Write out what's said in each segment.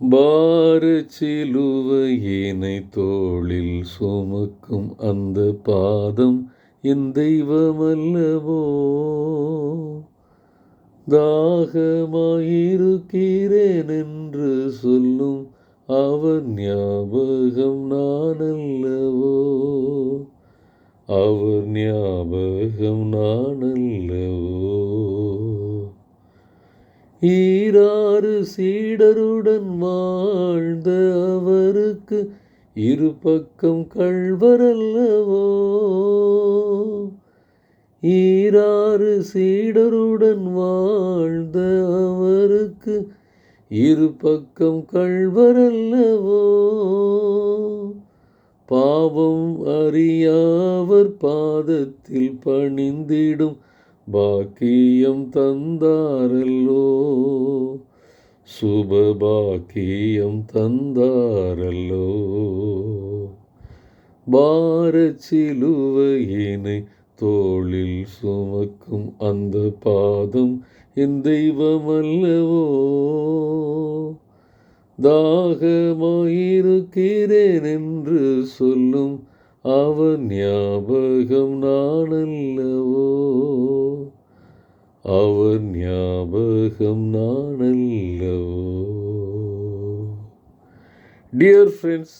பாரச்சிலுவையினை தோளில் சுமக்கும் அந்த பாதம் என் தெய்வமல்லவோ? தாகமாயிருக்கிறேன் என்று சொல்லும் அவர் ஞாபகம் நான் அல்லவோ அவர் ஞாபகம் நான் அல்லவோ ஈராறு சீடருடன் வாழ்ந்த அவருக்கு இரு பக்கம் கள்வரல்லவோ? ஈராறு சீடருடன் வாழ்ந்த அவருக்கு இரு பக்கம் கள்வரல்லவோ? பாவம் அறியாவர் பாதத்தில் பணிந்திடும் பாக்கியம் தந்தாரல்லோ. சுபபாக்கியம் தந்தாரல்லோ. பாரச்சிலுவையினை தோளில் சுமக்கும் அந்த பாதம் என் தெய்வமல்லவோ. தாகமாயிருக்கிறேன் என்று சொல்லும் அவன் ஞாபகம் நான் அல்லவோ அவன் ஞாபகம் நான் அல்லவோ டியர் ஃப்ரெண்ட்ஸ்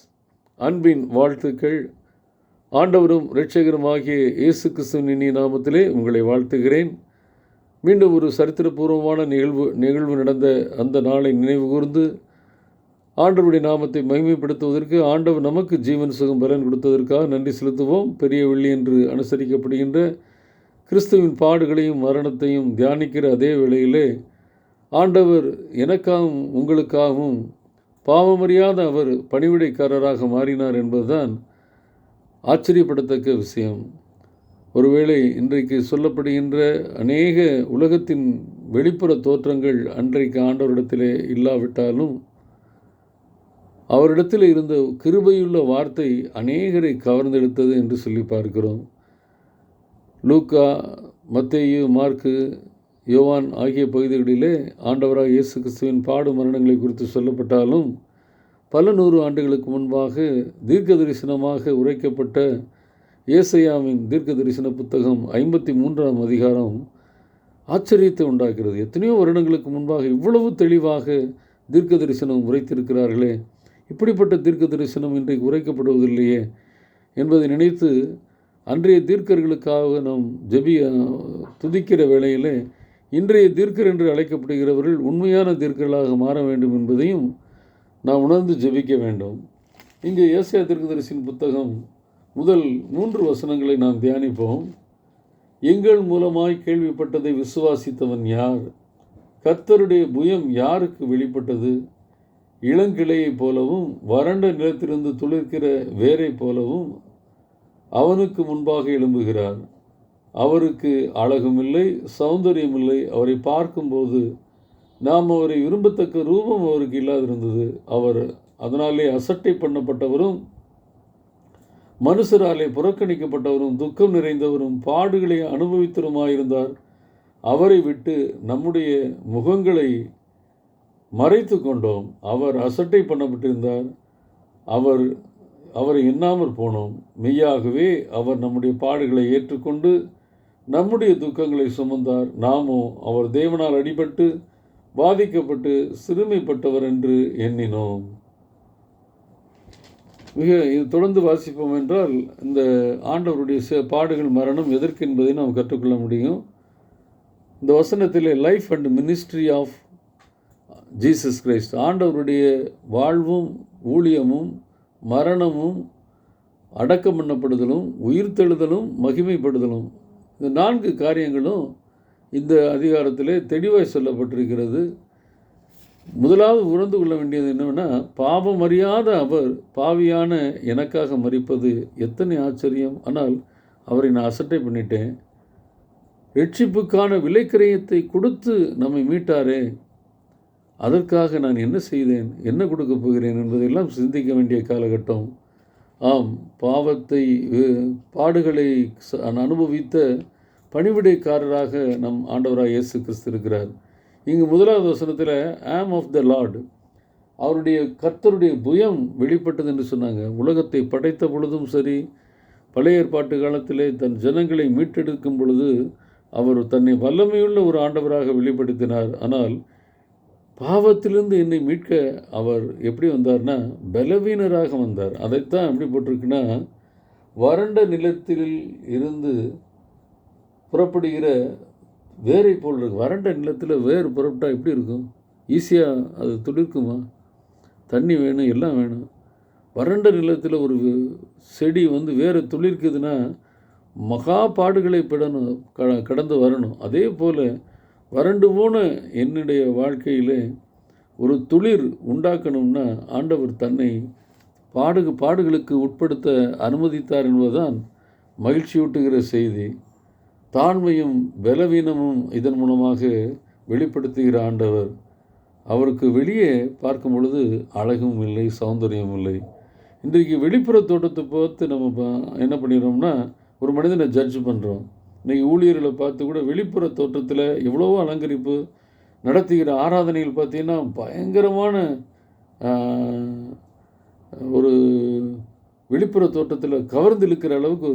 அன்பின் வாழ்த்துக்கள். ஆண்டவரும் இரட்சகருமாகிய இயேசு கிறிஸ்துவின் இனிய நாமத்திலே உங்களை வாழ்த்துகிறேன். மீண்டும் ஒரு சரித்திரபூர்வமான நிகழ்வு நிகழ்வு நடந்த அந்த நாளை நினைவு கூர்ந்து ஆண்டவருடைய நாமத்தை மகிமைப்படுத்துவதற்கு ஆண்டவர் நமக்கு ஜீவன் சுகம் பலன் கொடுத்ததற்காக நன்றி செலுத்துவோம். பெரிய வெள்ளி என்று அனுசரிக்கப்படுகின்ற கிறிஸ்துவின் பாடுகளையும் மரணத்தையும் தியானிக்கிற அதே வேளையிலே ஆண்டவர் எனக்காகவும் உங்களுக்காகவும் பாவமறியாத அவர் பணிவிடைக்காரராக மாறினார் என்பதுதான் ஆச்சரியப்படத்தக்க விஷயம். ஒருவேளை இன்றைக்கு சொல்லப்படுகின்ற அநேக உலகத்தின் வெளிப்புற தோற்றங்கள் அன்றைக்கு ஆண்டவரிடத்திலே இல்லாவிட்டாலும் அவரிடத்தில் இருந்த கிருபையுள்ள வார்த்தை அநேகரை கவர்ந்தெடுத்தது என்று சொல்லி பார்க்கிறோம். லூக்கா மத்தேயு மார்க்கு யோவான் ஆகிய பகுதிகளிலே ஆண்டவராக இயேசு கிறிஸ்துவின் பாடு மரணங்களை குறித்து சொல்லப்பட்டாலும் பல நூறு ஆண்டுகளுக்கு முன்பாக தீர்க்க தரிசனமாக உரைக்கப்பட்ட ஏசையாவின் தீர்க்க தரிசன புத்தகம் ஐம்பத்தி மூன்றாம் அதிகாரம் ஆச்சரியத்தை உண்டாக்குகிறது. எத்தனையோ வருடங்களுக்கு முன்பாக இவ்வளவு தெளிவாக தீர்க்க தரிசனம் உரைத்திருக்கிறார்களே. இப்படிப்பட்ட தீர்க்க தரிசனம் இன்றைக்கு உரைக்கப்படுவதில்லையே என்பதை நினைத்து அன்றைய தீர்க்கர்களுக்காக நாம் ஜபிய துதிக்கிற வேளையிலே இன்றைய தீர்க்கர் என்று அழைக்கப்படுகிறவர்கள் உண்மையான தீர்க்கர்களாக மாற வேண்டும் என்பதையும் நாம் உணர்ந்து ஜெபிக்க வேண்டும். இங்கே ஏசியா தீர்க்கதரிசின் புத்தகம் முதல் மூன்று வசனங்களை நாம் தியானிப்போம். எங்கள் மூலமாய் கேள்விப்பட்டதை விசுவாசித்தவன் யார்? கர்த்தருடைய புயம் யாருக்கு வெளிப்பட்டது? இளங்கிளையைப் போலவும் வறண்ட நிலத்திலிருந்து துளிர்க்கிற வேரைப் போலவும் அவனுக்கு முன்பாக எழும்புகிறார். அவருக்கு அழகுமில்லை சௌந்தரியமில்லை. அவரை பார்க்கும்போது நாம் அவரை விரும்பத்தக்க ரூபம் அவருக்கு இல்லாதிருந்தது. அவர் அதனாலே அசட்டை பண்ணப்பட்டவரும் மனுஷராலே புறக்கணிக்கப்பட்டவரும் துக்கம் நிறைந்தவரும் பாடுகளை அனுபவித்தருமாயிருந்தார் அவரை விட்டு நம்முடைய முகங்களை மறைத்து கொண்டோம். அவர் அசட்டை பண்ணப்பட்டிருந்தார். அவர் அவரை எண்ணாமற் போனோம். மெய்யாகவே அவர் நம்முடைய பாடுகளை ஏற்றுக்கொண்டு நம்முடைய துக்கங்களை சுமந்தார். நாமோ அவர் தேவனால் அடிபட்டு பாதிக்கப்பட்டு சிறுமைப்பட்டவர் என்று எண்ணினோம். மிக இது தொடர்ந்து வாசிப்போம் என்றால் இந்த ஆண்டவருடைய ச பாடுகள் மரணம் எதற்கு என்பதை நாம் கற்றுக்கொள்ள முடியும். இந்த வசனத்தில் life and ministry of Jesus Christ. ஆண்டவருடைய வாழ்வும் ஊழியமும் மரணமும் அடக்கம் பண்ணப்படுதலும் உயிர்த்தெழுதலும் மகிமைப்படுதலும் இந்த நான்கு காரியங்களும் இந்த அதிகாரத்திலே தெளிவாய் சொல்லப்பட்டிருக்கிறது. முதலாவது உணர்ந்து கொள்ள வேண்டியது என்னவென்னா பாவம் அறியாத அவர் பாவியான எனக்காக மறிப்பது எத்தனை ஆச்சரியம். ஆனால் அவரை நான் அசட்டை பண்ணிட்டேன். ரட்சிப்புக்கான விலைக்கிரயத்தை கொடுத்து நம்மை மீட்டாரே. அதற்காக நான் என்ன செய்தேன்? என்ன கொடுக்க போகிறேன் என்பதையெல்லாம் சிந்திக்க வேண்டிய காலகட்டம். ஆம் பாவத்தை பாடுகளை ச- அனுபவித்த பணிவிடைக்காரராக நம் ஆண்டவராக இயேசு கிறிஸ்து இருக்கிறார். இங்கு முதலாவது வசனத்தில் ஆம் ஆஃப் த லார்டு அவருடைய கர்த்தருடைய புயம் வெளிப்பட்டது என்று சொன்னாங்க. உலகத்தை படைத்த பொழுதும் சரி பழைய ஏற்பாட்டு காலத்திலே தன் ஜனங்களை மீட்டெடுக்கும் பொழுது அவர் தன்னை வல்லமையுள்ள ஒரு ஆண்டவராக வெளிப்படுத்தினார். ஆனால் பாவத்திலிருந்து என்னை மீட்க அவர் எப்படி வந்தார்னா பலவீனராக வந்தார். அதைத்தான் எப்படி போட்டிருக்குன்னா வறண்ட நிலத்தில் இருந்து புறப்படுகிற வேரை போல் இருக்கு. வறண்ட நிலத்தில் வேர் புறப்பட்டால் எப்படி இருக்கும்? ஈஸியாக அது துளிர்க்குமா? தண்ணி வேணும் எல்லாம் வேணும். வறண்ட நிலத்தில் ஒரு செடி வந்து வேறு துளிர்க்குதுன்னா மகா பாடுகளை பிடணும் க கடந்து வரணும். அதே போல் வறண்டு போன என்னுடைய வாழ்க்கையில் ஒரு துளிர் உண்டாக்கணும்னா ஆண்டவர் தன்னை பாடு பாடுகளுக்கு உட்படுத்த அனுமதித்தார் என்பதுதான் மகிழ்ச்சியூட்டுகிற செய்தி. தாழ்மையும் பலவீனமும் இதன் மூலமாக வெளிப்படுத்துகிற ஆண்டவர். அவருக்கு வெளியே பார்க்கும் பொழுது அழகும் இல்லை சௌந்தரியம் இல்லை. இன்றைக்கு வெளிப்புற தோட்டத்தை பார்த்து நம்ம என்ன பண்ணிடுறோம்னா ஒரு மனிதனை ஜட்ஜ் பண்ணுறோம் இன்றைக்கி ஊழியர்களை பார்த்து கூட வெளிப்புற தோற்றத்தில் எவ்வளவோ அலங்கரிப்பு நடத்துகிற ஆராதனைகள் பார்த்தீங்கன்னா பயங்கரமான ஒரு வெளிப்புற தோட்டத்தில் கவர்ந்து இழுக்கிற அளவுக்கு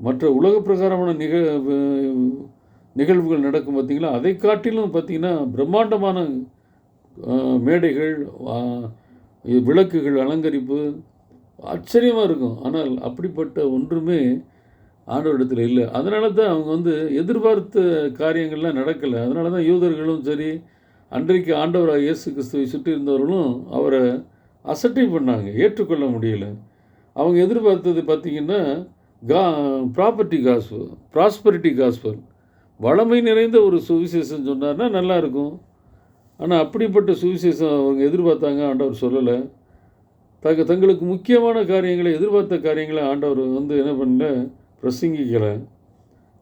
மற்ற உலக பிரகாரமான நிக நிகழ்வுகள் நடக்கும் பார்த்திங்களா? அதை காட்டிலும் பார்த்தீங்கன்னா பிரம்மாண்டமான மேடைகள் விளக்குகள் அலங்கரிப்பு ஆச்சரியமாக இருக்கும். ஆனால் அப்படிப்பட்ட ஒன்றுமே ஆண்டவரிடத்தில் இல்லை. அதனால தான் அவங்க வந்து எதிர்பார்த்த காரியங்கள்லாம் நடக்கலை. அதனால தான் யூதர்களும் சரி அன்றைக்கு ஆண்டவராக இயேசு கிறிஸ்துவை சுற்றி இருந்தவர்களும் அவரை அசட்டை பண்ணாங்க ஏற்றுக்கொள்ள முடியல. அவங்க எதிர்பார்த்தது பார்த்திங்கன்னா கா ப்ராப்பர்ட்டி காஸ்பல் ப்ராஸ்பரிட்டி காஸ்பல் வளமை நிறைந்த ஒரு சுவிசேஷம் சொன்னார்னா நல்லாயிருக்கும் ஆனால் அப்படிப்பட்ட சுவிசேஷம் அவங்க எதிர்பார்த்தாங்க ஆண்டவர் சொல்லலை. தங்க தங்களுக்கு முக்கியமான காரியங்களை எதிர்பார்த்த காரியங்களை ஆண்டவர் வந்து என்ன பண்ணல பிரசங்கிக்கலை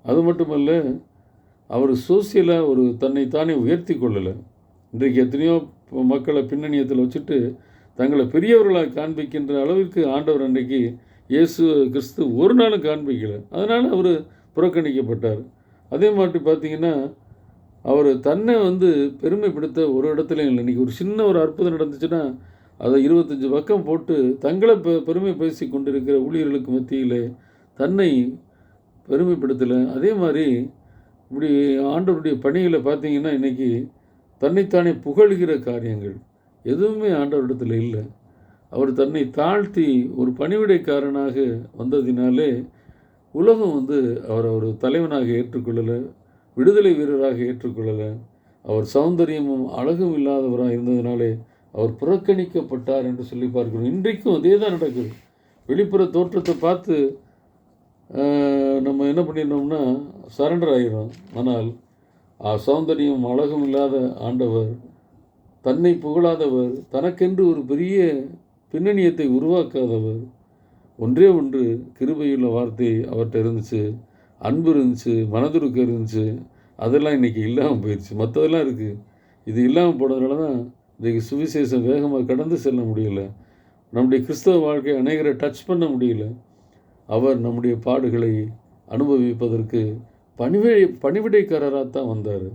அது மட்டுமல்ல அவர் சோசியலாக ஒரு தன்னை தானே உயர்த்தி கொள்ளலை. இன்றைக்கு எத்தனையோ மக்களை பின்னணியத்தில் வச்சுட்டு தங்களை பெரியவர்களாக காண்பிக்கின்ற அளவிற்கு ஆண்டவர் அன்றைக்கு இயேசு கிறிஸ்து ஒரு நாளும் காண்பிக்கலை. அதனால் அவர் புறக்கணிக்கப்பட்டார். அதே மாதிரி பார்த்தீங்கன்னா அவர் தன்னை வந்து பெருமைப்படுத்த ஒரு இடத்துலையும் இல்லை. இன்றைக்கி ஒரு சின்ன ஒரு அற்புதம் நடந்துச்சுன்னா அதை இருபத்தஞ்சி பக்கம் போட்டு தங்களை பெ பெருமை பேசி கொண்டிருக்கிற ஊழியர்களுக்கு மத்தியில் தன்னை பெருமைப்படுத்தலை. அதே மாதிரி இப்படி ஆண்டவருடைய பணிகளை பார்த்தீங்கன்னா இன்றைக்கி தன்னைத்தானே புகழ்கிற காரியங்கள் எதுவுமே ஆண்டவரிடத்தில் இல்லை. அவர் தன்னை தாழ்த்தி ஒரு பணிவிடைக்காரனாக வந்ததினாலே உலகம் வந்து அவரை ஒரு தலைவனாக ஏற்றுக்கொள்ளலை விடுதலை வீரராக ஏற்றுக்கொள்ளலை. அவர் சௌந்தரியமும் அழகும் இல்லாதவராக இருந்ததினாலே அவர் புறக்கணிக்கப்பட்டார் என்று சொல்லி பார்க்கிறோம். இன்றைக்கும் அதே தான் நடக்குது. வெளிப்புற தோற்றத்தை பார்த்து நம்ம என்ன பண்ணிடணும்னா சரண்டர் ஆகிறோம் ஆனால் சௌந்தரியம் அழகும் இல்லாத ஆண்டவர் தன்னை புகழாதவர் தனக்கென்று ஒரு பெரிய பின்னணியத்தை உருவாக்காதவர் ஒன்றே ஒன்று கிருபையுள்ள வார்த்தை அவர்கிட்ட இருந்துச்சு அன்பு இருந்துச்சு மனதுருக்கம் இருந்துச்சு அதெல்லாம் இன்றைக்கி இல்லாமல் போயிடுச்சு மற்றதெல்லாம் இருக்குது இது இல்லாமல் போனதுனால தான் இன்றைக்கு சுவிசேஷம் வேகமாக கடந்து செல்ல முடியல. நம்முடைய கிறிஸ்தவ வாழ்க்கையை அநேகரை டச் பண்ண முடியல. அவர் நம்முடைய பாடுகளை அனுபவிப்பதற்கு பணிவிடை பணிவிடைக்காரராக தான் வந்தார்.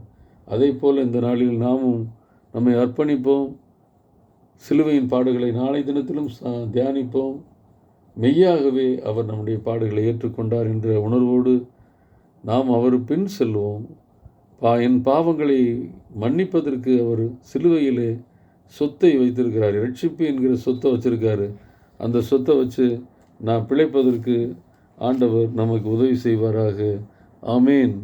அதே போல் இந்த நாளில் நாமும் நம்மை அர்ப்பணிப்போம். சிலுவையின் பாடுகளை நாளை தினத்திலும் தியானிப்போம். மெய்யாகவே அவர் நம்முடைய பாடுகளை ஏற்றுக்கொண்டார் என்ற உணர்வோடு நாம் அவர் பின் செல்வோம். பா என் பாவங்களை மன்னிப்பதற்கு அவர் சிலுவையிலே சொத்தை வைத்திருக்கிறார். ரட்சிப்பு என்கிற சொத்தை வச்சிருக்காரு. அந்த சொத்தை வச்சு நான் பிழைப்பதற்கு ஆண்டவர் நமக்கு உதவி செய்வாராக. ஆமேன்.